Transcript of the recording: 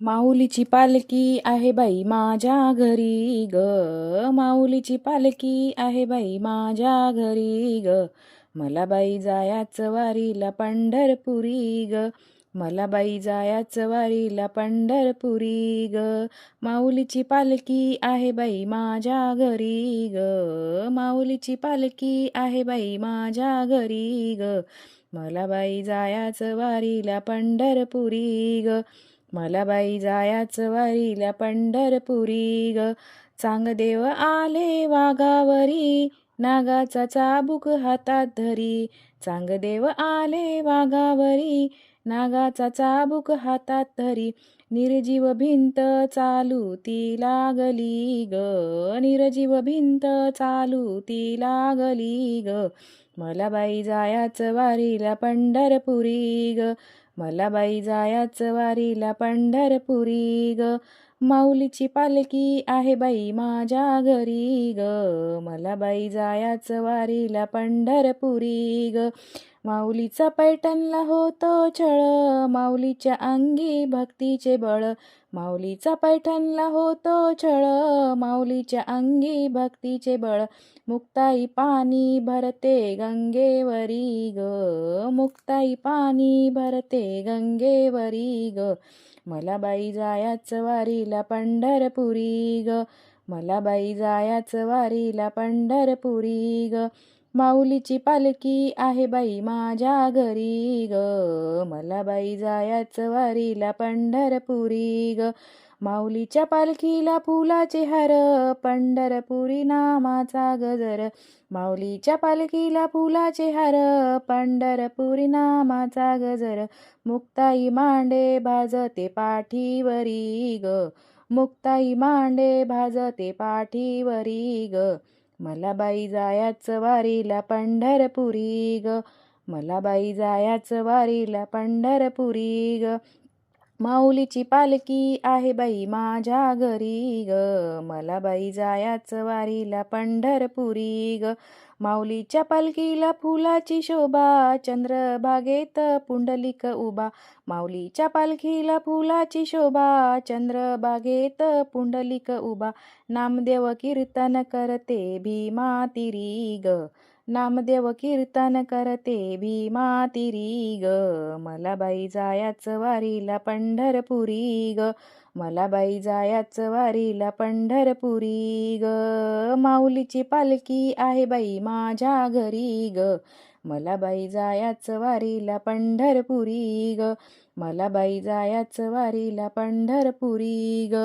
माऊलीची पालखी आहे बाई माझ्या घरी ग. माऊलीची पालखी आहे बाई माझ्या घरी ग. मला बाई जायाचं वारीला पंढरपुरी ग. मला बाई जायाचं वारीला पंढरपुरी ग. माऊलीची पालखी आहे बाई माझ्या घरी ग. माऊलीची पालखी आहे बाई माझ्या घरी ग. मला बाई जायाचं वारीला पंढरपुरी ग. मला बाई जायाच वारीला पंढरपुरी ग. चांगदेव आले वाघावरी नागाचा चाबूक हातात धरी. चांगदेव आले वाघावरी नागाचा चाबूक हातात धरी निर्जीव भिंत चालू ती लागली ग. निर्जीव भिंत चालू ती लागली ग. मला बाई जायाचं वारीला पंढरपुरी ग. मला बाई जायाचं वारीला पंढरपुरी ग. माऊलीची पालखी आहे बाई माझ्या घरी ग. मला बाई जायाचं वारीला पंढरपुरी ग. माऊलीचा पैठणला होतो छळ माऊलीच्या अंगी भक्तीचे बळ. माऊलीचा पैठणला होतो छळ माऊलीच्या अंगी भक्तीचे बळ. मुक्ताई पाणी भरते गंगेवरी ग मुक्ताई पाणी भरते गंगेवरी ग. मला बाई जायाच वारीला पंढरपुरी ग मला बाई जायाच वारीला पंढरपुरी ग. माऊलीची पालखी आहे बाई माझ्या घरी ग. मला बाई जायाच वारीला पंढरपुरी ग. माऊलीच्या पालखीला फुलाचे हार पंढरपुरी नामाचा गजर. माऊलीच्या पालखीला फुलाचे हार पंढरपुरी नामाचा गजर. मुक्ताई मांडे भाजते पाठीवरी ग. मुक्ताई मांडे भाजते पाठीवरी ग. मला बाई जायाचं वारीला पंढरपुरी ग. मला बाई जायाचं वारीला पंढरपुरी ग. माऊलीची पालखी आहे बाई माझ्या घरी ग. मला बाई जायाच वारीला पंढरपुरी ग. माऊलीच्या पालखीला फुलाची शोभा चंद्रभागेत पुंडलिक उभा. माऊलीच्या पालखीला फुलाची शोभा चंद्रबागेत पुंडलिक उभा. नामदेव कीर्तन करते भीमा तिरी ग. नामदेव कीर्तन करते भीमा तिरी ग. मला बाई जायाच वारीला पंढरपुरी ग. मला बाई जायाच वारीला पंढरपुरी ग. माऊलीची पालखी आहे बाई माझ्या घरी ग. मला बाई जायाच वारीला पंढरपुरी ग. मला बाई जायाच वारीला पंढरपुरी ग.